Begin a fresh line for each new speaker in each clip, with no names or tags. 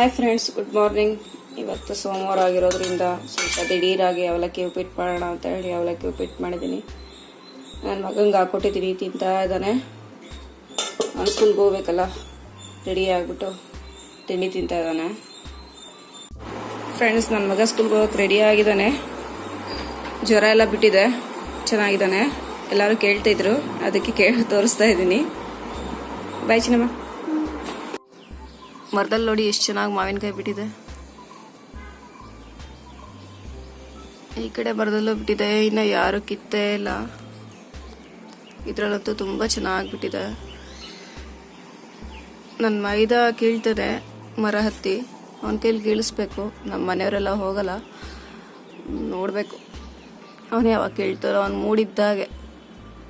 Hi friends good morning ಇವತ್ತು ಸೋಮವಾರ ಆಗಿರೋದ್ರಿಂದ ಸ್ವಲ್ಪ ದಿಢೀರಾಗಿ ಅವಲಕ್ಕಿ ಉಪ್ಪಿಟ್ಟು ಮಾಡೋಣ ಅಂತ ಹೇಳಿ ಅವಲಕ್ಕಿ ಉಪ್ಪಿಟ್ಟು ಮಾಡಿದ್ದೀನಿ. ನನ್ನ ಮಗಂಗೆ ಹಾಕ್ಕೊಟ್ಟಿದ್ದೀನಿ ತಿಂತ ಇದ್ದಾನೆ. ನಾನು ಸ್ಕೂಲ್ಗೆ ಹೋಗ್ಬೇಕಲ್ಲ ರೆಡಿ ಆಗಿಬಿಟ್ಟು ತಿಂಡಿ ತಿಂತಾ ಇದ್ದಾನೆ. ಫ್ರೆಂಡ್ಸ್ ನನ್ನ ಮಗ ಸ್ಕೂಲ್ಗೆ ಹೋಗೋಕೆ ರೆಡಿ ಆಗಿದ್ದಾನೆ. ಜ್ವರ ಎಲ್ಲ ಬಿಟ್ಟಿದೆ, ಚೆನ್ನಾಗಿದ್ದಾನೆ. ಎಲ್ಲರೂ ಕೇಳ್ತಾಯಿದ್ರು ಅದಕ್ಕೆ ಕೇಳಿ ತೋರಿಸ್ತಾ ಇದ್ದೀನಿ. ಬಾಯ್ ಚಿನ್ನಮ್ಮ. ಮರದಲ್ಲಿ ನೋಡಿ ಎಷ್ಟು ಚೆನ್ನಾಗಿ ಮಾವಿನಕಾಯಿ ಬಿಟ್ಟಿದೆ. ಈ ಕಡೆ ಮರದಲ್ಲೂ ಬಿಟ್ಟಿದೆ, ಇನ್ನು ಯಾರು ಕಿತ್ತೇ ಇಲ್ಲ. ಇದರಲ್ಲಂತೂ ತುಂಬ ಚೆನ್ನಾಗಿ ಬಿಟ್ಟಿದೆ. ನನ್ನ ಮೈದ ಕೀಳ್ತದೆ, ಮರ ಹತ್ತಿ. ಅವನ ಕೈಲಿ ಕೀಳಿಸ್ಬೇಕು, ನಮ್ಮ ಮನೆಯವರೆಲ್ಲ ಹೋಗಲ್ಲ. ನೋಡಬೇಕು. ಅವನು ಯಾವಾಗ ಕೇಳ್ತಾರೋ, ಅವ್ನು ಮೂಡಿದ್ದಾಗೆ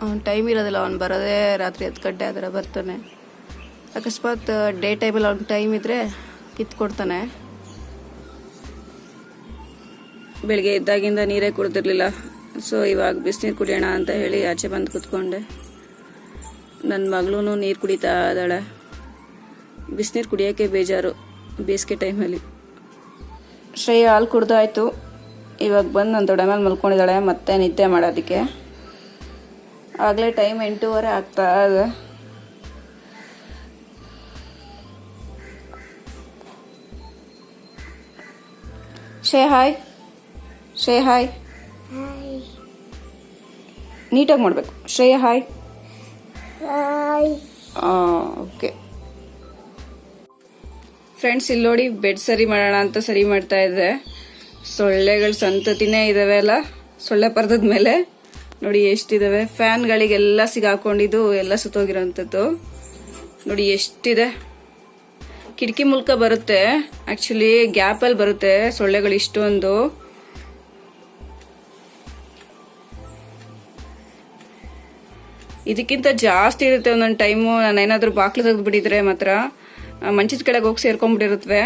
ಅವ್ನ ಟೈಮ್ ಇರೋದಿಲ್ಲ, ಅವ್ನು ಬರೋದೇ ರಾತ್ರಿ ಹತ್ತು ಗಂಟೆ ಆದರೆ ಬರ್ತಾನೆ. ಅಕಸ್ಮಾತ್ ಡೇ ಟೈಮಲ್ಲಿ ಅವ್ನಿಗೆ ಟೈಮ್ ಇದ್ದರೆ ಕಿತ್ಕೊಡ್ತಾನೆ. ಬೆಳಿಗ್ಗೆ ಇದ್ದಾಗಿಂದ ನೀರೇ ಕುಡ್ದಿರ್ಲಿಲ್ಲ. ಸೊ ಇವಾಗ ಬಿಸಿನೀರು ಕುಡಿಯೋಣ ಅಂತ ಹೇಳಿ ಆಚೆ ಬಂದು ಕೂತ್ಕೊಂಡೆ. ನನ್ನ ಮಗಳೂ ನೀರು ಕುಡಿತಾ ಇದ್ದಾಳೆ. ಬಿಸಿನೀರು ಕುಡಿಯೋಕ್ಕೆ ಬೇಜಾರು ಬೇಸಿಗೆ ಟೈಮಲ್ಲಿ. ಶ್ರೇಯ ಹಾಲು ಕುಡ್ದಾಯ್ತು. ಇವಾಗ ಬಂದು ನನ್ನ ದೊಡ್ಡ ಮೇಲೆ ಮಲ್ಕೊಂಡಿದ್ದಾಳೆ ಮತ್ತೆ ನಿದ್ದೆ ಮಾಡೋದಕ್ಕೆ. ಆಗಲೇ ಟೈಮ್ ಎಂಟೂವರೆ ಆಗ್ತಾ ಇದೆ. ಶೇ ಹಾಯ್ ಶೇ ಹಾಯ್ ನೀಟಾಗಿ ಮಾಡಬೇಕು. ಶ್ರೇಯ ಹಾಯ್ ಓಕೆ. ಫ್ರೆಂಡ್ಸ್ ಇಲ್ಲಿ ನೋಡಿ ಬೆಡ್ ಸರಿ ಮಾಡೋಣ ಅಂತ ಸರಿ ಮಾಡ್ತಾ ಇದ್ದೆ ಸೊಳ್ಳೆಗಳು ಸಂತತಿನೇ ಇದಾವೆ ಅಲ್ಲ? ಸೊಳ್ಳೆ ಪರ್ದದ ಮೇಲೆ. ನೋಡಿ ಎಷ್ಟಿದಾವೆ. ಫ್ಯಾನ್ಗಳಿಗೆಲ್ಲ ಸಿಗಾಕೊಂಡಿದ್ದು ಎಲ್ಲ ಸುತ್ತೋಗಿರೋಂಥದ್ದು. ನೋಡಿ ಎಷ್ಟಿದೆ. ಕಿಟಕಿ ಮೂಲಕ ಬರುತ್ತೆ. ಆಕ್ಚುಲಿ ಗ್ಯಾಪಲ್ಲಿ ಬರುತ್ತೆ ಸೊಳ್ಳೆಗಳು ಇಷ್ಟೊಂದು. ಇದಕ್ಕಿಂತ ಜಾಸ್ತಿ ಇರುತ್ತೆ ಒಂದೊಂದು ಟೈಮು ನಾನು ಏನಾದರೂ ಬಾಕ್ಲು ತೆಗೆದ್ಬಿಟ್ಟಿದ್ರೆ ಮಾತ್ರ ಮಂಚದ ಕೆಳಗೆ ಹೋಗಿ ಸೇರ್ಕೊಂಡ್ಬಿಟ್ಟಿರುತ್ತವೆ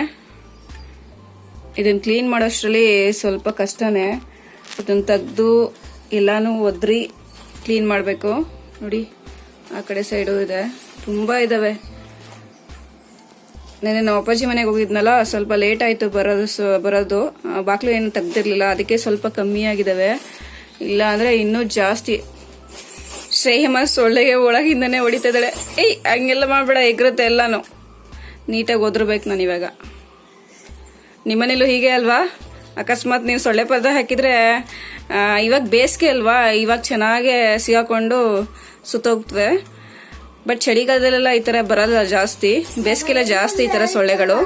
ಇದನ್ನ ಕ್ಲೀನ್ ಮಾಡೋಷ್ಟರಲ್ಲಿ ಸ್ವಲ್ಪ ಕಷ್ಟನೇ. ಅದನ್ನ ತೆಗೆದು ಎಲ್ಲಾನು ಒದ್ರಿ ಕ್ಲೀನ್ ಮಾಡಬೇಕು. ನೋಡಿ, ಆ ಕಡೆ ಸೈಡು ಇದೆ. ತುಂಬ ಇದ್ದಾವೆ ನೆನ್ನೆ ನಮ್ಮ ಅಪ್ಪಾಜಿ ಮನೆಗೆ ಹೋಗಿದ್ನಲ್ಲ, ಸ್ವಲ್ಪ ಲೇಟ್ ಆಯಿತು ಬರೋದು ಬರೋದು. ಬಾಕ್ಲು ಏನು ತೆಗ್ದಿರ್ಲಿಲ್ಲ, ಅದಕ್ಕೆ ಸ್ವಲ್ಪ ಕಮ್ಮಿ ಆಗಿದ್ದಾವೆ ಇಲ್ಲ ಅಂದರೆ ಇನ್ನೂ ಜಾಸ್ತಿ. ಶ್ರೇಯಮ್ಮ ಸೊಳ್ಳೆಗೆ ಒಳಗಿಂದನೇ ಹೊಡಿತಾ ಇದ್ದಾಳೆ. ಏಯ್, ಹಂಗೆಲ್ಲ ಮಾಡಬೇಡ, ಎಗ್ರುತ್ತೆ ಎಲ್ಲಾನು. ನೀಟಾಗಿ ಓದ್ರಬೇಕು ನಾನು ಇವಾಗ. ನಿಮ್ಮನೇಲೂ ಹೀಗೆ ಅಲ್ವಾ? ಅಕಸ್ಮಾತ್ ನೀವು ಸೊಳ್ಳೆ ಪದ ಹಾಕಿದ್ರೆ ಇವಾಗ ಬೇಸಿಗೆ ಅಲ್ವಾ? ಇವಾಗ ಚೆನ್ನಾಗೆ ಸಿಗಾಕೊಂಡು ಸುತ್ತೋಗ್ತವೆ. ಬಟ್ ಚಳಿಗಾಲದಲ್ಲೆಲ್ಲ ಈ ತರ ಬರಲ್ಲ ಜಾಸ್ತಿ. ಬೇಸಿಗೆಲ್ಲ ಜಾಸ್ತಿ ಈ ತರ ಸೊಳ್ಳೆಗಳು.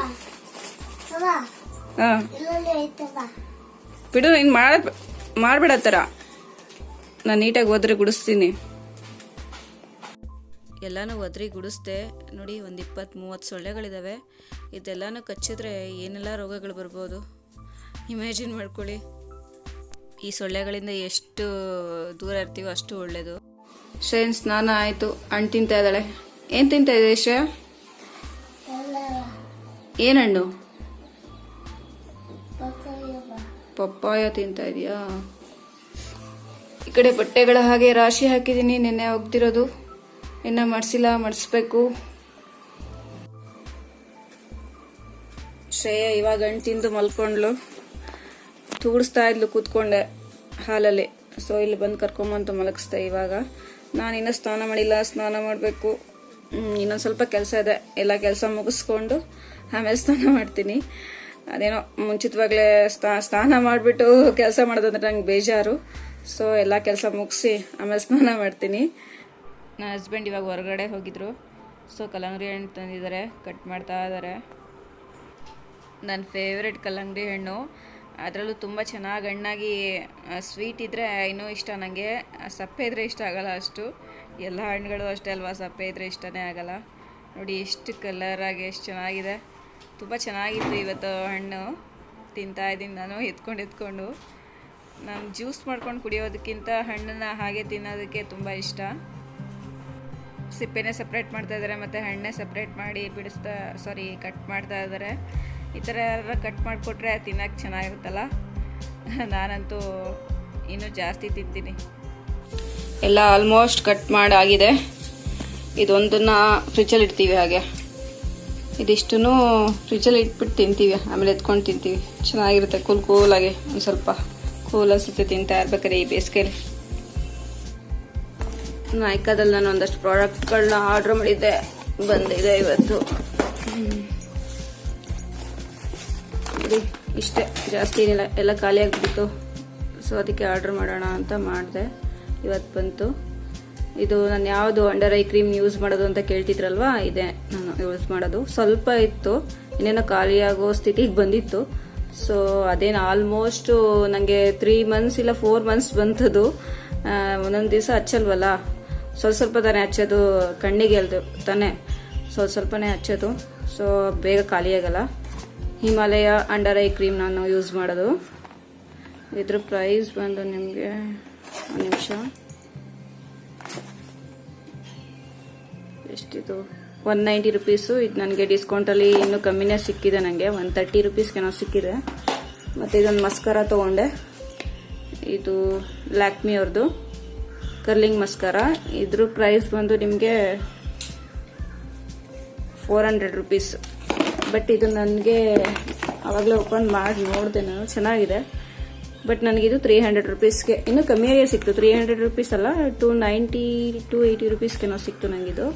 ಹಾ. ಬಿಡು ನೀನ್ ಮಾಡ, ಮಾಡಬೇಡ ಥರ ನಾನು ನೀಟಾಗಿ ಒದ್ರಿ ಗುಡಿಸ್ತೀನಿ. ಎಲ್ಲಾನು ಒದ್ರಿ ಗುಡಿಸ್ದೆ. ನೋಡಿ, ಒಂದು ಇಪ್ಪತ್ತು ಮೂವತ್ತು ಸೊಳ್ಳೆಗಳಿದಾವೆ. ಇದೆಲ್ಲಾನು ಕಚ್ಚಿದ್ರೆ ಏನೆಲ್ಲ ರೋಗಗಳು ಬರ್ಬೋದು. ಇಮ್ಯಾಜಿನ್ ಮಾಡ್ಕೊಳ್ಳಿ. ಈ ಸೊಳ್ಳೆಗಳಿಂದ ಎಷ್ಟು ದೂರ ಇರ್ತೀವೋ ಅಷ್ಟು ಒಳ್ಳೆಯದು ಶ್ರೇಯನ್ ಸ್ನಾನ ಆಯಿತು, ಹಣ್ಣು ತಿಂತಾ ಇದ್ದಾಳೆ. ಏನು ತಿಂತಾ ಇದೆ ಶ್ರೇಯ? ಏನಣ್ಣು? ಪಪ್ಪಾಯ ತಿಂತಾ ಇದೆಯಾ? ಈ ಕಡೆ ಬಟ್ಟೆಗಳ ಹಾಗೆ ರಾಶಿ ಹಾಕಿದ್ದೀನಿ, ನಿನ್ನೆ ಹೋಗ್ತಿರೋದು. ಇನ್ನ ಮಾಡಿಸಿಲ್ಲ, ಮಾಡಿಸ್ಬೇಕು. ಶ್ರೇಯ ಇವಾಗ ಹಣ್ಣು ತಿಂದು ಮಲ್ಕೊಂಡ್ಲು. ತೂಡಿಸ್ತಾ ಇದ್ಲು ಕೂತ್ಕೊಂಡೆ ಹಾಲಲ್ಲಿ. ಸೊ ಇಲ್ಲಿ ಬಂದು ಕರ್ಕೊಂಬಂತು ಮಲಗಿಸ್ದೆ ಇವಾಗ. ನಾನು ಇನ್ನೂ ಸ್ನಾನ ಮಾಡಿಲ್ಲ, ಸ್ನಾನ ಮಾಡಬೇಕು. ಇನ್ನೊಂದು ಸ್ವಲ್ಪ ಕೆಲಸ ಇದೆ. ಎಲ್ಲ ಕೆಲಸ ಮುಗಿಸ್ಕೊಂಡು ಆಮೇಲೆ ಸ್ನಾನ ಮಾಡ್ತೀನಿ. ಅದೇನೋ ಮುಂಚಿತವಾಗಲೇ ಸ್ನಾ ಸ್ನಾನ ಮಾಡಿಬಿಟ್ಟು ಕೆಲಸ ಮಾಡೋದಂದ್ರೆ ನಂಗೆ ಬೇಜಾರು. ಸೊ ಎಲ್ಲ ಕೆಲಸ ಮುಗಿಸಿ ಆಮೇಲೆ ಸ್ನಾನ ಮಾಡ್ತೀನಿ. ನನ್ನ ಹಸ್ಬೆಂಡ್ ಇವಾಗ ಹೊರಗಡೆ ಹೋಗಿದ್ರು. ಸೊ ಕಲ್ಲಂಗಡಿ ಹಣ್ಣು ತಂದಿದ್ದಾರೆ. ಕಟ್ ಮಾಡ್ತಾ ಇದ್ದಾರೆ ನನ್ನ ಫೇವ್ರೆಟ್ ಕಲ್ಲಂಗಡಿ ಹಣ್ಣು. ಅದರಲ್ಲೂ ತುಂಬ ಚೆನ್ನಾಗಿ ಹಣ್ಣಾಗಿ ಸ್ವೀಟ್ ಇದ್ದರೆ ಇನ್ನೂ ಇಷ್ಟ ನನಗೆ ಸಪ್ಪೆ ಇದ್ದರೆ ಇಷ್ಟ ಆಗಲ್ಲ ಅಷ್ಟು. ಎಲ್ಲ ಹಣ್ಣುಗಳು ಅಷ್ಟೇ ಅಲ್ವಾ, ಸಪ್ಪೆ ಇದ್ದರೆ ಇಷ್ಟನೇ ಆಗಲ್ಲ. ನೋಡಿ ಎಷ್ಟು ಕಲರಾಗಿ ಎಷ್ಟು ಚೆನ್ನಾಗಿದೆ. ತುಂಬ ಚೆನ್ನಾಗಿತ್ತು ಇವತ್ತು ಹಣ್ಣು. ತಿಂತಾ ಇದ್ದೀನಿ ನಾನು, ಎತ್ಕೊಂಡು ಎತ್ಕೊಂಡು. ನಾನು ಜ್ಯೂಸ್ ಮಾಡ್ಕೊಂಡು ಕುಡಿಯೋದಕ್ಕಿಂತ ಹಣ್ಣನ್ನ ಹಾಗೆ ತಿನ್ನೋದಕ್ಕೆ ತುಂಬ ಇಷ್ಟ. ಸಿಪ್ಪೆನೇ ಸಪ್ರೇಟ್ ಮಾಡ್ತಾ ಇದ್ದಾರೆ, ಮತ್ತು ಹಣ್ಣೆ ಸಪ್ರೇಟ್ ಮಾಡಿ ಬಿಡಿಸ್ತಾ ಸಾರಿ ಕಟ್ ಮಾಡ್ತಾ ಇದ್ದಾರೆ. ಈ ಥರ ಯಾರು ಕಟ್ ಮಾಡಿಕೊಟ್ರೆ ತಿನ್ನೋಕ್ಕೆ ಚೆನ್ನಾಗಿರುತ್ತಲ್ಲ? ನಾನಂತೂ ಇನ್ನೂ ಜಾಸ್ತಿ ತಿಂತೀನಿ. ಎಲ್ಲ ಆಲ್ಮೋಸ್ಟ್ ಕಟ್ ಮಾಡಾಗಿದೆ. ಇದೊಂದನ್ನು ಫ್ರಿಜ್ಜಲ್ಲಿ ಇಡ್ತೀವಿ ಹಾಗೆ. ಇದಿಷ್ಟೂ ಫ್ರಿಜ್ಜಲ್ಲಿ ಇಟ್ಬಿಟ್ಟು ತಿಂತೀವಿ, ಆಮೇಲೆ ಎತ್ಕೊಂಡು ತಿಂತೀವಿ. ಚೆನ್ನಾಗಿರುತ್ತೆ ಕೂಲ್ ಕೂಲಾಗಿ ಒಂದು ಸ್ವಲ್ಪ ಕೂಲ್ ಅನಿಸುತ್ತೆ ತಿಂತಾ ಇರ್ಬೇಕಾದ್ರೆ ಈ ಬೇಸಿಗೆಲಿ. ನಾಯ್ಕದಲ್ಲಿ ನಾನು ಒಂದಷ್ಟು ಪ್ರಾಡಕ್ಟ್ಗಳನ್ನ ಆರ್ಡ್ರ್ ಮಾಡಿದ್ದೆ, ಬಂದಿದೆ ಇವತ್ತು. ನೋಡಿ, ಇಷ್ಟೇ ಜಾಸ್ತಿ ಏನಿಲ್ಲ ಎಲ್ಲ ಖಾಲಿ ಆಗಿಬಿಟ್ಟು ಸೊ ಅದಕ್ಕೆ ಆರ್ಡರ್ ಮಾಡೋಣ ಅಂತ ಮಾಡಿದೆ. ಇವತ್ತು ಬಂತು. ಇದು ನಾನು ಯಾವುದು ಅಂಡರ್ ಐ ಕ್ರೀಮ್ ಯೂಸ್ ಮಾಡೋದು ಅಂತ ಕೇಳ್ತಿದ್ರಲ್ವಾ? ಇದೆ ನಾನು ಯೂಸ್ ಮಾಡೋದು. ಸ್ವಲ್ಪ ಇತ್ತು. ಇನ್ನೇನೋ ಖಾಲಿಯಾಗೋ ಸ್ಥಿತಿಗೆ ಬಂದಿತ್ತು. ಸೊ ಅದೇನು ಆಲ್ಮೋಸ್ಟ್ ನನಗೆ ತ್ರೀ ಮಂತ್ಸ್ ಇಲ್ಲ ಫೋರ್ ಮಂತ್ಸ್ ಬಂತದು. ಒಂದೊಂದು ದಿವಸ ಹಚ್ಚಲ್ವಲ್ಲ? ಸ್ವಲ್ಪ ಸ್ವಲ್ಪ ತಾನೇ ಹಚ್ಚೋದು ಕಣ್ಣಿಗೆ ಅಲ್ದು ತಾನೇ? ಸ್ವಲ್ಪ ಸ್ವಲ್ಪನೇ ಹಚ್ಚೋದು. ಸೊ ಬೇಗ ಖಾಲಿಯಾಗಲ್ಲ ಹಿಮಾಲಯ ಅಂಡರ್ ಐ ಕ್ರೀಮ್ ನಾನು ಯೂಸ್ ಮಾಡೋದು. ಇದ್ರ ಪ್ರೈಸ್ ಬಂದು ನಿಮಗೆ ಒಂದು ನಿಮಿಷ. ಎಷ್ಟಿದು? ಒನ್ ನೈಂಟಿ ರುಪೀಸು ಇದು ನನಗೆ ಡಿಸ್ಕೌಂಟಲ್ಲಿ ಇನ್ನೂ ಕಮ್ಮಿನೇ ಸಿಕ್ಕಿದೆ ನನಗೆ ಒನ್ ತರ್ಟಿ ರುಪೀಸ್ಗೇನೋ ಸಿಕ್ಕಿದೆ. ಮತ್ತು ಇದೊಂದು ಮಸ್ಕರ ತೊಗೊಂಡೆ. ಇದು ಲ್ಯಾಕ್ಮಿ ಅವ್ರದ್ದು ಕರ್ಲಿಂಗ್ ಮಸ್ಕರ ಇದ್ರ ಪ್ರೈಸ್ ಬಂದು ನಿಮಗೆ ಫೋರ್ ಹಂಡ್ರೆಡ್ ರುಪೀಸ್ ಬಟ್ ಇದು ನನಗೆ ಆವಾಗಲೇ ಓಪನ್ ಮಾಡಿ ನೋಡಿದೆ ನಾನು. ಚೆನ್ನಾಗಿದೆ. ಬಟ್ ನನಗಿದು ತ್ರೀ ಹಂಡ್ರೆಡ್ ರುಪೀಸ್ಗೆ ಇನ್ನೂ ಕಮ್ಮಿಯಾಗೆ ಸಿಕ್ತು. ತ್ರೀ ಹಂಡ್ರೆಡ್ ರುಪೀಸ್ ಅಲ್ಲ ಟು ನೈಂಟಿ ಟು ಏಯ್ಟಿ ರುಪೀಸ್ಗೆನೋ ಸಿಕ್ತು ನನಗಿದು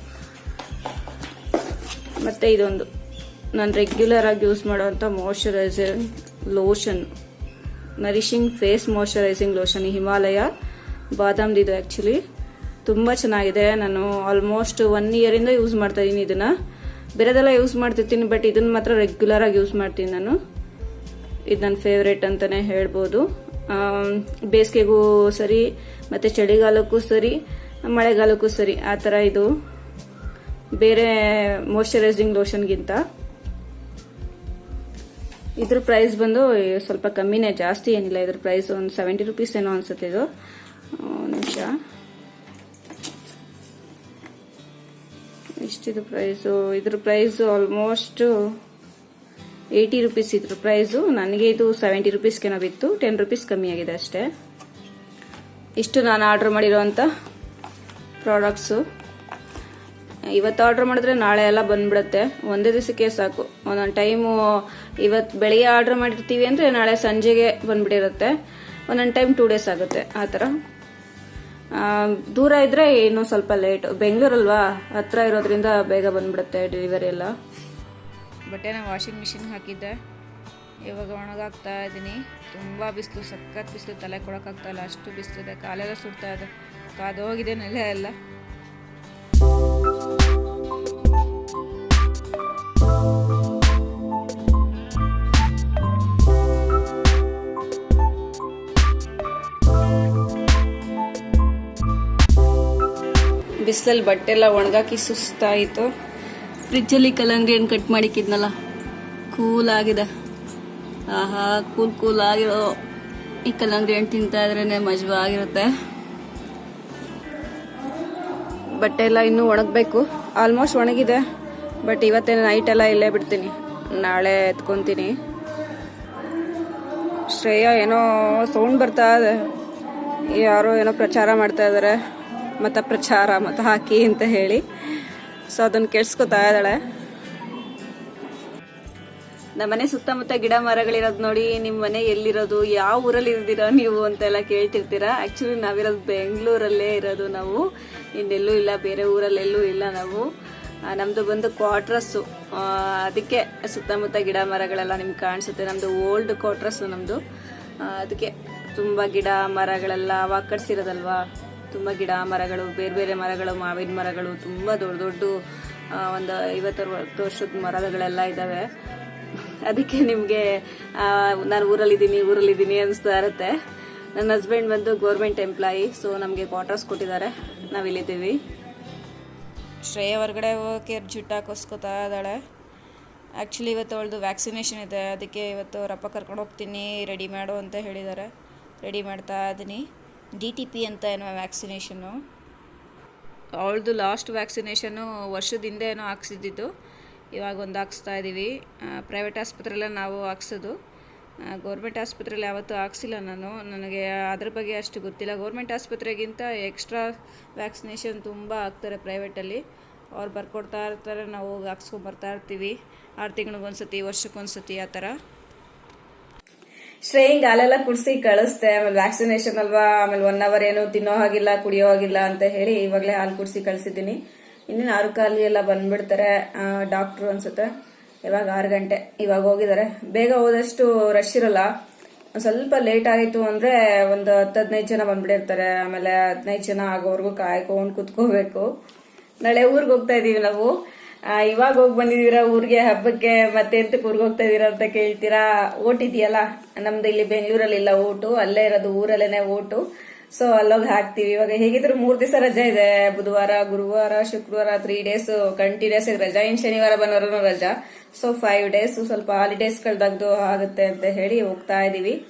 ಮತ್ತು ಇದೊಂದು. ನಾನು ರೆಗ್ಯುಲರ್ ಆಗಿ ಯೂಸ್ ಮಾಡೋವಂಥ moisturiser lotion nourishing face moisturising lotion Himalaya ಬಾದಾಮ್ದಿದು actually ತುಂಬ ಚೆನ್ನಾಗಿದೆ. ನಾನು ಆಲ್ಮೋಸ್ಟ್ ಒನ್ ಇಯರಿಂದ ಯೂಸ್ ಮಾಡ್ತಾ ಇದ್ದೀನಿ ಇದನ್ನು. ಬೇರೆದೆಲ್ಲ ಯೂಸ್ ಮಾಡ್ತಿರ್ತೀನಿ ಬಟ್ ಇದನ್ನ ಮಾತ್ರ ರೆಗ್ಯುಲರ್ ಆಗಿ ಯೂಸ್ ಮಾಡ್ತೀನಿ ನಾನು. ಇದು ನನ್ನ ಫೇವ್ರೇಟ್ ಅಂತಲೇ ಹೇಳ್ಬೋದು ಬೇಸಿಗೆಗೂ ಸರಿ, ಮತ್ತು ಚಳಿಗಾಲಕ್ಕೂ ಸರಿ, ಮಳೆಗಾಲಕ್ಕೂ ಸರಿ, ಆ ಥರ ಇದು. ಬೇರೆ ಮಾಯಶ್ಚರೈಸಿಂಗ್ ಲೋಷನ್ಗಿಂತ ಇದ್ರ ಪ್ರೈಸ್ ಬಂದು ಸ್ವಲ್ಪ ಕಮ್ಮಿನೇ, ಜಾಸ್ತಿ ಏನಿಲ್ಲ, ಇದ್ರ ಪ್ರೈಸ್ ಒಂದು ಸೆವೆಂಟಿ ರುಪೀಸ್ ಏನೋ ಅನ್ಸುತ್ತೆ ಇದು. ಒಂದು ನಿಮಿಷ. ಎಷ್ಟಿದು ಪ್ರೈಸು ಇದ್ರ ಪ್ರೈಸು ಆಲ್ಮೋಸ್ಟ್ ಏಯ್ಟಿ ರುಪೀಸ್ ಇದ್ರ ಪ್ರೈಸು ನನಗೆ ಇದು ಸೆವೆಂಟಿ ರುಪೀಸ್ಗೇನೋ ಬಿತ್ತು. ಟೆನ್ ರುಪೀಸ್ ಕಮ್ಮಿ ಆಗಿದೆ ಅಷ್ಟೇ. ಇಷ್ಟು ನಾನು ಆರ್ಡರ್ ಮಾಡಿರೋವಂಥ ಪ್ರಾಡಕ್ಟ್ಸು ಇವತ್ತು ಆರ್ಡರ್ ಮಾಡಿದ್ರೆ ನಾಳೆ ಎಲ್ಲ ಬಂದ್ಬಿಡುತ್ತೆ. ಒಂದೇ ದಿವಸಕ್ಕೆ ಸಾಕು. ಒಂದೊಂದು ಟೈಮು ಇವತ್ತು ಬೆಳಿಗ್ಗೆ ಆರ್ಡರ್ ಮಾಡಿರ್ತೀವಿ ಅಂದರೆ ನಾಳೆ ಸಂಜೆಗೆ ಬಂದ್ಬಿಟ್ಟಿರುತ್ತೆ. ಒಂದೊಂದು ಟೈಮ್ ಟೂ ಡೇಸ್ ಆಗುತ್ತೆ. ಆ ಥರ. ದೂರ ಇದ್ರೆ ಏನು ಸ್ವಲ್ಪ ಲೇಟ್ ಬೆಂಗಳೂರಲ್ವಾ? ಹತ್ರ ಇರೋದ್ರಿಂದ ಬೇಗ ಬಂದ್ಬಿಡುತ್ತೆ ಡೆಲಿವರಿ ಎಲ್ಲ. ಬಟ್ಟೆನ ವಾಷಿಂಗ್ ಮಿಷಿನ್ ಹಾಕಿದ್ದೆ. ಇವಾಗ ಒಣಗಾಗ್ತಾ ಇದ್ದೀನಿ ತುಂಬ ಬಿಸಿಲು, ಸಖತ್ ಬಿಸಿಲು, ತಲೆ ಕೊಡೋಕ್ಕಾಗ್ತಾ ಇಲ್ಲ. ಅಷ್ಟು ಬಿಸಿಲಿದೆ ಕಾಲೆಲ್ಲ ಸುಡ್ತಾ ಇದೆ. ಕಾದೋಗಿದೆ ನೆಲೆ ಎಲ್ಲ ಬಿಸಿಲಲ್ಲಿ ಬಟ್ಟೆ ಎಲ್ಲ ಒಣಗಾಕಿ ಸುಸ್ತಾಯಿತು. ಫ್ರಿಜ್ಜಲ್ಲಿ ಕಲ್ಲಂಗಡಿ ಹಣ್ಣು ಕಟ್ ಮಾಡಿಕ್ಕಿದ್ನಲ್ಲ? ಕೂಲ್ ಆಗಿದೆ ಆಹಾ, ಕೂಲ್ ಕೂಲ್ ಆಗಿರೋ ಈ ಕಲ್ಲಂಗಡಿ ಹಣ್ಣು ತಿಂತಾ ಇದ್ರೇ ಮಜವಾಗಿರುತ್ತೆ ಬಟ್ಟೆ ಎಲ್ಲ ಇನ್ನೂ ಒಣಗಬೇಕು. ಆಲ್ಮೋಸ್ಟ್ ಒಣಗಿದೆ. ಬಟ್ ಇವತ್ತೇ ನೈಟ್ ಎಲ್ಲ ಇಲ್ಲೇ ಬಿಡ್ತೀನಿ. ನಾಳೆ ಎತ್ಕೊತೀನಿ. ಶ್ರೇಯ ಏನೋ ಸೌಂಡ್ ಬರ್ತಾ ಇದೆ. ಯಾರೋ ಏನೋ ಪ್ರಚಾರ ಮಾಡ್ತಾ ಇದ್ದಾರೆ ಮತ ಪ್ರಚಾರ ಮತ ಹಾಕಿ ಅಂತ ಹೇಳಿ. ಸೊ ಅದನ್ನು ಕೇಳಿಸ್ಕೊತಾ ಇದ್ದಾಳೆ. ನಮ್ಮ ಮನೆ ಸುತ್ತಮುತ್ತ ಗಿಡ ಮರಗಳಿರೋದು ನೋಡಿ, ನಿಮ್ಮ ಮನೆ ಎಲ್ಲಿರೋದು, ಯಾವ ಊರಲ್ಲಿ ಇರ್ತೀರಾ ನೀವು ಅಂತೆಲ್ಲ ಕೇಳ್ತಿರ್ತೀರಾ? ಆ್ಯಕ್ಚುಲಿ ನಾವಿರೋದು ಬೆಂಗಳೂರಲ್ಲೇ ಇರೋದು ನಾವು. ಇನ್ನೆಲ್ಲೂ ಇಲ್ಲ, ಬೇರೆ ಊರಲ್ಲೆಲ್ಲೂ ಇಲ್ಲ ನಾವು. ನಮ್ಮದು ಬಂದು ಕ್ವಾರ್ಟ್ರಸ್ಸು ಅದಕ್ಕೆ ಸುತ್ತಮುತ್ತ ಗಿಡ ಮರಗಳೆಲ್ಲ ನಿಮ್ಗೆ ಕಾಣಿಸುತ್ತೆ. ನಮ್ಮದು ಓಲ್ಡ್ ಕ್ವಾಟ್ರಸ್ಸು ನಮ್ಮದು ಅದಕ್ಕೆ ತುಂಬ ಗಿಡ ಮರಗಳೆಲ್ಲ ಅವಾಗ ಕಟ್ಸಿರೋದಲ್ವಾ? ತುಂಬ ಗಿಡ ಮರಗಳು, ಬೇರೆ ಬೇರೆ ಮರಗಳು, ಮಾವಿನ ಮರಗಳು, ತುಂಬ ದೊಡ್ಡ ದೊಡ್ಡ ಒಂದು ಐವತ್ತರವತ್ತು ವರ್ಷದ ಮರಗಳೆಲ್ಲ ಇದ್ದಾವೆ ಅದಕ್ಕೆ ನಿಮಗೆ ನಾನು ಊರಲ್ಲಿದ್ದೀನಿ ಊರಲ್ಲಿದ್ದೀನಿ ಅನಿಸ್ತಾ ಇರುತ್ತೆ. ನನ್ನ ಹಸ್ಬೆಂಡ್ ಬಂದು ಗೌರ್ಮೆಂಟ್ ಎಂಪ್ಲಾಯಿ ಸೊ ನಮಗೆ ಕ್ವಾರ್ಟರ್ಸ್ ಕೊಟ್ಟಿದ್ದಾರೆ. ನಾವಿಲ್ಲಿದ್ದೀವಿ ಶ್ರೇಯ ಹೊರಗಡೆ ಹೋಗೋಕೆ ಜುಟ್ಟ ಹಾಕೋಸ್ಕೊತಾ ಇದ್ದಾಳೆ. ಆ್ಯಕ್ಚುಲಿ ಇವತ್ತು ಅವಳದು ವ್ಯಾಕ್ಸಿನೇಷನ್ ಇದೆ. ಅದಕ್ಕೆ ಇವತ್ತು ಅವರಪ್ಪ ಕರ್ಕೊಂಡು ಹೋಗ್ತೀನಿ ರೆಡಿ ಮಾಡು ಅಂತ ಹೇಳಿದ್ದಾರೆ. ರೆಡಿ ಮಾಡ್ತಾ ಇದ್ದೀನಿ ಡಿ ಟಿ ಪಿ ಅಂತ ಏನೋ ವ್ಯಾಕ್ಸಿನೇಷನು ಅವಳದು ಲಾಸ್ಟ್ ವ್ಯಾಕ್ಸಿನೇಷನು ವರ್ಷದ ಹಿಂದೆ ಏನೋ ಹಾಕ್ಸಿದ್ದಿದ್ದು. ಇವಾಗ ಒಂದು ಹಾಕ್ಸ್ತಾ ಇದ್ದೀವಿ ಪ್ರೈವೇಟ್ ಆಸ್ಪತ್ರೆಲ್ಲ ನಾವು ಹಾಕ್ಸೋದು. ಗೌರ್ಮೆಂಟ್ ಆಸ್ಪತ್ರೆಯಲ್ಲಿ ಯಾವತ್ತೂ ಹಾಕ್ಸಿಲ್ಲ ನಾನು. ನನಗೆ ಅದ್ರ ಬಗ್ಗೆ ಅಷ್ಟು ಗೊತ್ತಿಲ್ಲ. ಗೌರ್ಮೆಂಟ್ ಆಸ್ಪತ್ರೆಗಿಂತ ಎಕ್ಸ್ಟ್ರಾ ವ್ಯಾಕ್ಸಿನೇಷನ್ ತುಂಬ ಹಾಕ್ತಾರೆ ಪ್ರೈವೇಟಲ್ಲಿ. ಅವ್ರು ಬರ್ಕೊಡ್ತಾ ಇರ್ತಾರೆ. ನಾವು ಹೋಗಿ ಹಾಕ್ಸ್ಕೊಂಬರ್ತಾ ಇರ್ತೀವಿ. ಆರು ತಿಂಗಳಿಗೊಂದ್ಸತಿ, ವರ್ಷಕ್ಕೊಂದ್ಸತಿ ಆ ಥರ. ಶ್ರೇಯಿಂಗ್ ಅಲ್ಲೆಲ್ಲ ಕುಡಿಸಿ ಕಳಿಸ್ದೆ, ಆಮೇಲೆ ವ್ಯಾಕ್ಸಿನೇಷನ್ ಅಲ್ವಾ, ಆಮೇಲೆ ಒನ್ ಅವರ್ ಏನು ತಿನ್ನೋ ಹಾಗಿಲ್ಲ, ಕುಡಿಯೋ ಹಾಗಿಲ್ಲ ಅಂತ ಹೇಳಿ ಇವಾಗಲೇ ಹಾಲು ಕುಡಿಸಿ ಕಳಿಸಿದ್ದೀನಿ. ಇನ್ನೇನು ಆರು ಕಾಲಿ ಎಲ್ಲ ಬಂದ್ಬಿಡ್ತಾರೆ ಡಾಕ್ಟ್ರು ಅನ್ಸುತ್ತೆ. ಇವಾಗ ಆರು ಗಂಟೆ, ಇವಾಗ ಹೋಗಿದ್ದಾರೆ. ಬೇಗ ಹೋದಷ್ಟು ರಶ್ ಇರಲ್ಲ. ಸ್ವಲ್ಪ ಲೇಟ್ ಆಯಿತು ಅಂದರೆ ಒಂದು ಹತ್ತು ಹದಿನೈದು ಜನ ಬಂದ್ಬಿಟ್ಟಿರ್ತಾರೆ. ಆಮೇಲೆ ಹದಿನೈದು ಜನ ಆಗೋವರೆಗೂ ಕಾಯ್ಕೊಂಡು ಕುತ್ಕೋಬೇಕು. ನಾಳೆ ಊರಿಗೆ ಹೋಗ್ತಾ ಇದ್ದೀವಿ ನಾವು. ಇವಾಗ ಹೋಗಿ ಬಂದಿದ್ದೀರಾ? ಊರಿಗೆ, ಹಬ್ಬಕ್ಕೆ, ಮತ್ತೆ ಎಂತಕ್ಕೆ ಊರಿಗೆ ಹೋಗ್ತಾ ಇದೀರಾ ಅಂತ ಕೇಳ್ತೀರಾ? ಓಟ್ ಇದೆಯಲ್ಲ? ನಮ್ದು ಇಲ್ಲಿ ಬೆಂಗಳೂರಲ್ಲಿ ಇಲ್ಲ ಓಟು ಅಲ್ಲೇ ಇರೋದು ಊರಲ್ಲೇನೆ ಓಟು ಸೊ ಅಲ್ಲೋಗಿ ಹಾಕ್ತಿವಿ. ಇವಾಗ ಹೇಗಿದ್ರು ಮೂರ್ ದಿವಸ ರಜಾ ಇದೆ. ಬುಧವಾರ, ಗುರುವಾರ, ಶುಕ್ರವಾರ ತ್ರೀ ಡೇಸ್ ಕಂಟಿನ್ಯೂಸ್ ರಜಾ. ಇನ್ ಶನಿವಾರ ಭಾನುವಾರನೂ ರಜಾ. ಸೊ ಫೈವ್ ಡೇಸ್ ಸ್ವಲ್ಪ ಹಾಲಿಡೇಸ್ ಕಳ್ದಾಗ್ದು ಆಗುತ್ತೆ ಅಂತ ಹೇಳಿ ಹೋಗ್ತಾ ಇದೀವಿ.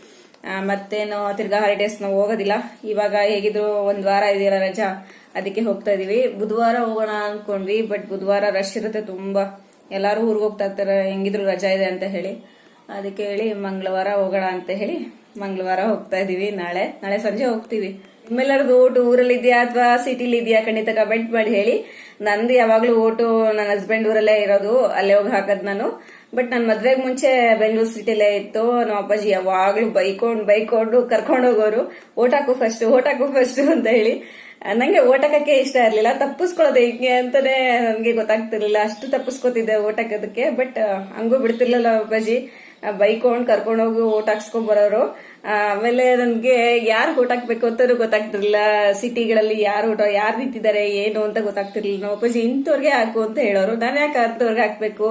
ಮತ್ತೇನು ತಿರ್ಗಾ ಹಾಲಿಡೇಸ್ ನಾವು ಹೋಗೋದಿಲ್ಲ. ಇವಾಗ ಹೇಗಿದ್ರು ಒಂದ್ ವಾರ ಇದೆಯಲ್ಲ ರಜಾ? ಅದಕ್ಕೆ ಹೋಗ್ತಾ ಇದೀವಿ. ಬುಧವಾರ ಹೋಗೋಣ ಅನ್ಕೊಂಡ್ವಿ ಬಟ್ ಬುಧವಾರ ರಶ್ ಇರುತ್ತೆ ತುಂಬಾ. ಎಲ್ಲಾರು ಊರಿಗೆ ಹೋಗ್ತಾ ಇರ್ತಾರೆ, ಹೆಂಗಿದ್ರು ರಜಾ ಇದೆ ಅಂತ ಹೇಳಿ. ಅದಕ್ಕೆ ಹೇಳಿ ಮಂಗಳವಾರ ಹೋಗೋಣ ಅಂತ ಹೇಳಿ ಮಂಗಳವಾರ ಹೋಗ್ತಾ ಇದೀವಿ. ನಾಳೆ ನಾಳೆ ಸಂಜೆ ಹೋಗ್ತೀವಿ. ನಿಮ್ಮೆಲ್ಲರದು ಓಟು ಊರಲ್ಲಿ ಇದೆಯಾ ಅಥವಾ ಸಿಟಿಲಿ ಇದೆಯಾ ಖಂಡಿತ ಕಮೆಂಟ್ ಮಾಡಿ ಹೇಳಿ. ನಂದು ಯಾವಾಗ್ಲೂ ಓಟು ನನ್ನ ಹಸ್ಬೆಂಡ್ ಊರಲ್ಲೇ ಇರೋದು, ಅಲ್ಲೇ ಹೋಗಿ ಹಾಕದ್ ನಾನು. ಬಟ್ ನನ್ನ ಮದ್ವೆಗ್ ಮುಂಚೆ ಬೆಂಗಳೂರು ಸಿಟಿಲೇ ಇತ್ತು. ನಮ್ಮ ಅಪ್ಪಾಜಿ ಯಾವಾಗ್ಲೂ ಬೈಕೊಂಡು ಬೈಕೊಂಡು ಕರ್ಕೊಂಡು ಹೋಗೋರು. ಓಟ್ ಹಾಕು ಫಸ್ಟ್ ಓಟ್ ಫಸ್ಟ್ ಅಂತ ಹೇಳಿ. ಆ, ನಂಗೆ ಓಟ್ ಇಷ್ಟ ಇರಲಿಲ್ಲ. ತಪ್ಪಿಸ್ಕೊಳ್ಳೋದು ಹೆಂಗೆ ಅಂತಾನೆ ನನಗೆ ಗೊತ್ತಾಗ್ತಿರ್ಲಿಲ್ಲ. ಅಷ್ಟು ತಪ್ಪಿಸ್ಕೊತಿದ್ದೆ ಓಟಕ್ಕೆ ಬಟ್ ಹಂಗೂ ಬಿಡ್ತಿರ್ಲಿಲ್ಲ ಅಪ್ಪಾಜಿ. ಬೈಕೊಂಡ್ ಕರ್ಕೊಂಡು ಹೋಗಿ ಓಟ್ ಹಾಕ್ಸ್ಕೊಂಡ್ ಬರೋರು. ಆಮೇಲೆ ನನ್ಗೆ ಯಾರು ಓಟ್ ಹಾಕ್ಬೇಕು ಅಂತಾನು ಗೊತ್ತಾಗ್ತಿರ್ಲಿಲ್ಲ. ಸಿಟಿಗಳಲ್ಲಿ ಯಾರು ಓಟ, ಯಾರು ನಿಂತಿದ್ದಾರೆ, ಏನು ಅಂತ ಗೊತ್ತಾಗ್ತಿರ್ಲಿಲ್ಲ. ಅಪ್ಪಾಜಿ ಇಂಥವ್ರಿಗೆ ಹಾಕು ಅಂತ ಹೇಳೋರು. ನಾನು ಯಾಕೆ ಅಂಥವ್ರಿಗೆ ಹಾಕ್ಬೇಕು?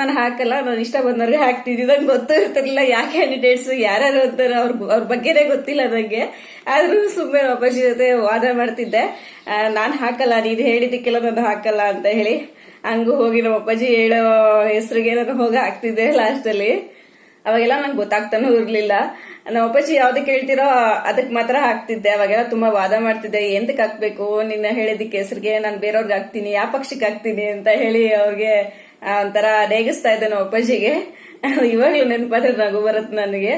ನಾನು ಹಾಕಲ್ಲ, ನಾನು ಇಷ್ಟ ಬಂದವ್ರಿಗೆ ಹಾಕ್ತಿದ್ವಿ ನಂಗೆ ಗೊತ್ತೂ ಇರ್ತಿರ್ಲಿಲ್ಲ. ಯಾವ ಕ್ಯಾಂಡಿಡೇಟ್ಸ್ ಯಾರ್ಯಾರು ಅಂತ ಅವ್ರ ಅವ್ರ ಬಗ್ಗೆನೇ ಗೊತ್ತಿಲ್ಲ ನನಗೆ ಆದರೂ ಸುಮ್ಮನೆ ಅಪ್ಪಾಜಿ ಜೊತೆ ವಾದ ಮಾಡ್ತಿದ್ದೆ. ನಾನು ಹಾಕಲ್ಲ, ನೀನು ಹೇಳಿದ್ದಕ್ಕೆಲ್ಲ ನಾನು ಹಾಕಲ್ಲ ಅಂತ ಹೇಳಿ ಹಂಗೂ ಹೋಗಿ ನಮ್ಮ ಅಪ್ಪಾಜಿ ಹೇಳೋ ಹೆಸರಿಗೆ ನಾನು ಹೋಗಿ ಹಾಕ್ತಿದ್ದೆ ಲಾಸ್ಟಲ್ಲಿ ಅವಾಗೆಲ್ಲ ನಂಗೆ ಗೊತ್ತಾಗ್ತಾನೂ ಇರಲಿಲ್ಲ. ನಮ್ಮ ಅಪ್ಪಾಜಿ ಯಾವ್ದು ಹೇಳ್ತಿರೋ ಅದಕ್ಕೆ ಮಾತ್ರ ಹಾಕ್ತಿದ್ದೆ. ಅವಾಗೆಲ್ಲ ತುಂಬಾ ವಾದ ಮಾಡ್ತಿದ್ದೆ. ಎಂತಕ್ಕೆ ಹಾಕ್ಬೇಕು? ನಿನ್ನ ಹೇಳಿದ್ದಕ್ಕೆ ಹೆಸರಿಗೆ ನಾನು ಬೇರೆಯವ್ರಿಗೆ ಹಾಕ್ತೀನಿ. ಯಾವ ಪಕ್ಷಕ್ಕೆ ಹಾಕ್ತೀನಿ ಅಂತ ಹೇಳಿ ಅವ್ರಿಗೆ ಒಂಥರ ರೇಗಿಸ್ತಾ ಇದ್ದೆ ನಮ್ಮ ಅಪ್ಪಾಜಿಗೆ. ಇವಾಗಲೂ ನೆನಪಾದ್ರೆ ನಗು ಬರುತ್ತೆ ನನಗೆ.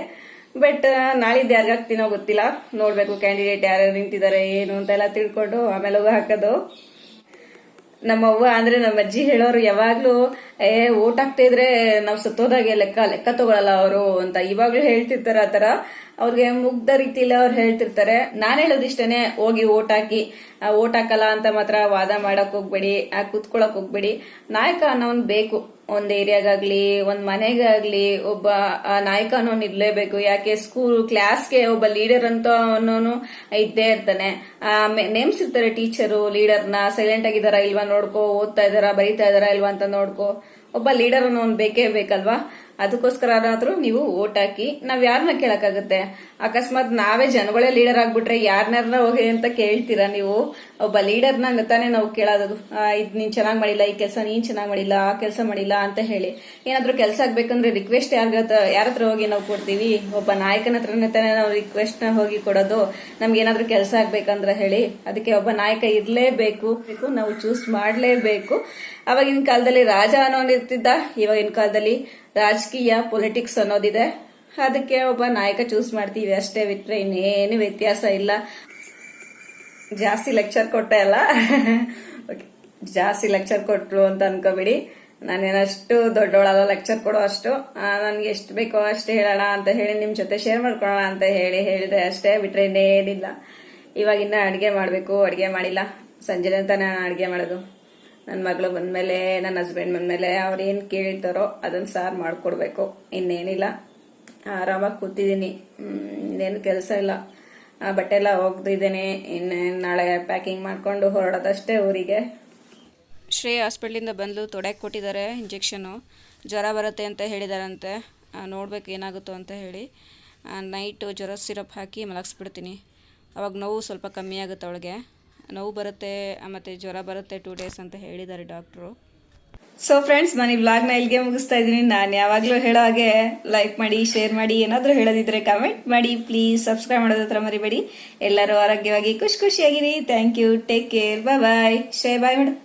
ಬಟ್ ನಾಳಿದ್ದು ಯಾರಿಗೆ ಹಾಕ್ತೀನೋ ಗೊತ್ತಿಲ್ಲ. ನೋಡಬೇಕು ಕ್ಯಾಂಡಿಡೇಟ್ ಯಾರ್ಯಾರು ನಿಂತಿದ್ದಾರೆ ಏನು ಅಂತೆಲ್ಲ ತಿಳ್ಕೊಂಡು ಆಮೇಲೆ ಹೋಗಿ ಹಾಕೋದು. ನಮ್ಮ ಅವ್ವ ಅಂದ್ರೆ ನಮ್ಮ ಅಜ್ಜಿ ಹೇಳೋರು ಯಾವಾಗ್ಲೂ, ಏ, ಓಟ್ ಹಾಕ್ತಿದ್ರೆ ನಾವ್ ಸತ್ತೋದಾಗೆ ಲೆಕ್ಕ ಲೆಕ್ಕ ತಗೊಳಲ್ಲ ಅವರು ಅಂತ ಇವಾಗ್ಲೂ ಹೇಳ್ತಿರ್ತಾರೆ ಆತರ ಅವ್ರಿಗೆ ಮುಗ್ಧ ರೀತಿಯಲ್ಲಿ ಅವ್ರು ಹೇಳ್ತಿರ್ತಾರೆ. ನಾನ್ ಹೇಳೋದಿಷ್ಟೇನೆ, ಹೋಗಿ ಓಟ್ ಹಾಕಿ ಓಟ್ ಹಾಕಲ್ಲ ಅಂತ ಮಾತ್ರ ವಾದ ಮಾಡಕ್ ಹೋಗ್ಬೇಡಿ ಕುತ್ಕೊಳಕ್ ಹೋಗ್ಬೇಡಿ. ನಾಯಕ ಅನ್ನೋನ್ ಬೇಕು. ಒಂದ್ ಏರಿಯಾಗಾಗ್ಲಿ, ಒಂದ್ ಮನೆಗಾಗ್ಲಿ ಒಬ್ಬ ನಾಯಕ ಅನ್ನೋನ್ ಇರ್ಲೇಬೇಕು. ಯಾಕೆ ಸ್ಕೂಲ್ ಕ್ಲಾಸ್ಗೆ ಒಬ್ಬ ಲೀಡರ್ ಅಂತ ಅನ್ನೋನು ಇದ್ದೇ ಇರ್ತಾನೆ. ನೇಮ್ಸಿರ್ತಾರೆ ಟೀಚರು ಲೀಡರ್ನ ಸೈಲೆಂಟ್ ಆಗಿದಾರ ಇಲ್ವಾ ನೋಡ್ಕೋ, ಓದ್ತಾ ಇದಾರ ಬರೀತಾ ಇದಾರ ಇಲ್ವಾ ಅಂತ ನೋಡ್ಕೋ. ಒಬ್ಬ ಲೀಡರ್ ಅನ್ನೋನ್ ಬೇಕೇ ಬೇಕಲ್ವಾ? ಅದಕ್ಕೋಸ್ಕರ ಆದ್ರೂ ನೀವು ಓಟ್ ಹಾಕಿ. ನಾವ್ ಯಾರನ್ನ ಕೇಳಕ್ಕಾಗುತ್ತೆ? ಅಕಸ್ಮಾತ್ ನಾವೇ ಜನಗಳೇ ಲೀಡರ್ ಆಗ್ಬಿಟ್ರೆ ಯಾರನ್ನ ಹೋಗಿ ಅಂತ ಕೇಳ್ತೀರಾ ನೀವು? ಒಬ್ಬ ಲೀಡರ್ನ ತಾನೇ ನಾವು ಕೇಳೋದು ಇದ್ ನೀನ್ ಚೆನ್ನಾಗ್ ಮಾಡಿಲ್ಲ ಈ ಕೆಲಸ ನೀನ್ ಚೆನ್ನಾಗ್ ಮಾಡಿಲ್ಲ ಆ ಕೆಲಸ ಮಾಡಿಲ್ಲ ಅಂತ ಹೇಳಿ. ಏನಾದ್ರೂ ಕೆಲಸ ಆಗ್ಬೇಕಂದ್ರೆ ರಿಕ್ವೆಸ್ಟ್ ಯಾರ ಯಾರ ಹತ್ರ ಹೋಗಿ ನಾವು ಕೊಡ್ತೀವಿ? ಒಬ್ಬ ನಾಯಕನ ಹತ್ರನೇ ತಾನೇ ನಾವು ರಿಕ್ವೆಸ್ಟ್ನ ಹೋಗಿ ಕೊಡೋದು. ನಮ್ಗೆ ಏನಾದ್ರೂ ಕೆಲಸ ಆಗ್ಬೇಕಂದ್ರೆ ಹೇಳಿ. ಅದಕ್ಕೆ ಒಬ್ಬ ನಾಯಕ ಇರ್ಲೇಬೇಕು. ಬೇಕು, ನಾವು ಚೂಸ್ ಮಾಡ್ಲೇಬೇಕು. ಅವಾಗಿನ ಕಾಲದಲ್ಲಿ ರಾಜ ಅನ್ನೋನ್ ಇರ್ತಿದ್ದ ಇವಾಗಿನ ಕಾಲದಲ್ಲಿ ರಾಜಕೀಯ ಪೊಲಿಟಿಕ್ಸ್ ಅನ್ನೋದಿದೆ. ಅದಕ್ಕೆ ಒಬ್ಬ ನಾಯಕ ಚೂಸ್ ಮಾಡ್ತೀವಿ ಅಷ್ಟೇ ಬಿಟ್ರೆ ಇನ್ನೇನು ವ್ಯತ್ಯಾಸ ಇಲ್ಲ. ಜಾಸ್ತಿ ಲೆಕ್ಚರ್ ಕೊಟ್ಟೆ ಅಲ್ಲ. ಜಾಸ್ತಿ ಲೆಕ್ಚರ್ ಕೊಟ್ಟರು ಅಂತ ಅನ್ಕೋಬೇಡಿ. ನಾನೇನಷ್ಟು ದೊಡ್ಡವಳಲ್ಲ ಲೆಕ್ಚರ್ ಕೊಡೋ ಅಷ್ಟು. ನನಗೆ ಎಷ್ಟು ಬೇಕೋ ಅಷ್ಟು ಹೇಳೋಣ ಅಂತ ಹೇಳಿ ನಿಮ್ಮ ಜೊತೆ ಶೇರ್ ಮಾಡ್ಕೊಳ್ಳೋಣ ಅಂತ ಹೇಳಿ ಹೇಳಿದೆ ಅಷ್ಟೇ ಬಿಟ್ರೆ ಇನ್ನೇನಿಲ್ಲ. ಇವಾಗಿನ್ನ ಅಡುಗೆ ಮಾಡಬೇಕು, ಅಡುಗೆ ಮಾಡಿಲ್ಲ. ಸಂಜೆನೆ ತಾನೇ ನಾನು ಅಡುಗೆ ಮಾಡೋದು. ನನ್ನ ಮಗಳು ಬಂದ್ಮೇಲೆ ನನ್ನ ಹಸ್ಬೆಂಡ್ ಬಂದ್ಮೇಲೆ ಅವ್ರು ಏನು ಕೇಳ್ತಾರೋ ಅದನ್ನ ಸಾರು ಮಾಡಿಕೊಡ್ಬೇಕು. ಇನ್ನೇನಿಲ್ಲ. ಆರಾಮಾಗಿ ಕೂತಿದ್ದೀನಿ ಇನ್ನೇನು ಕೆಲಸ ಇಲ್ಲ. ಬಟ್ಟೆ ಎಲ್ಲ ಹೋಗ್ತಿದ್ದೀನಿ ಇನ್ನೇನು ನಾಳೆ ಪ್ಯಾಕಿಂಗ್ ಮಾಡಿಕೊಂಡು ಹೊರಡೋದಷ್ಟೇ ಊರಿಗೆ. ಶ್ರೇಯ ಹಾಸ್ಪಿಟ್ಲಿಂದ ಬಂದು ತೊಡೆಗೆ ಕೊಟ್ಟಿದ್ದಾರೆ ಇಂಜೆಕ್ಷನು ಜ್ವರ ಬರುತ್ತೆ ಅಂತ ಹೇಳಿದಾರಂತೆ. ನೋಡ್ಬೇಕು ಏನಾಗುತ್ತೋ ಅಂತ ಹೇಳಿ. ನೈಟು ಜ್ವರ ಸಿರಪ್ ಹಾಕಿ ಮಲಗಿಸ್ಬಿಡ್ತೀನಿ. ಅವಾಗ ನೋವು ಸ್ವಲ್ಪ ಕಮ್ಮಿ ಆಗುತ್ತೆ ಅವಳಿಗೆ. ನೋವು ಬರುತ್ತೆ ಮತ್ತು ಜ್ವರ ಬರುತ್ತೆ ಟೂ ಡೇಸ್ ಅಂತ ಹೇಳಿದ್ದಾರೆ ಡಾಕ್ಟ್ರು ಸೊ ಫ್ರೆಂಡ್ಸ್ ನಾನು ಈ ವ್ಲಾಗ್ನ ಇಲ್ಲಿಗೆ ಮುಗಿಸ್ತಾ ಇದ್ದೀನಿ. ನಾನು ಯಾವಾಗಲೂ ಹೇಳೋ ಹಾಗೆ ಲೈಕ್ ಮಾಡಿ ಶೇರ್ ಮಾಡಿ, ಏನಾದರೂ ಹೇಳೋದಿದ್ರೆ ಕಮೆಂಟ್ ಮಾಡಿ. ಪ್ಲೀಸ್ ಸಬ್ಸ್ಕ್ರೈಬ್ ಮಾಡೋದ ಹತ್ರ ಮರಿಬೇಡಿ. ಎಲ್ಲರೂ ಆರೋಗ್ಯವಾಗಿ ಖುಷಿ ಖುಷಿಯಾಗಿರಿ. Thank you take care bye bye ಶೇ ಬಾಯ್ ಮೇಡಮ್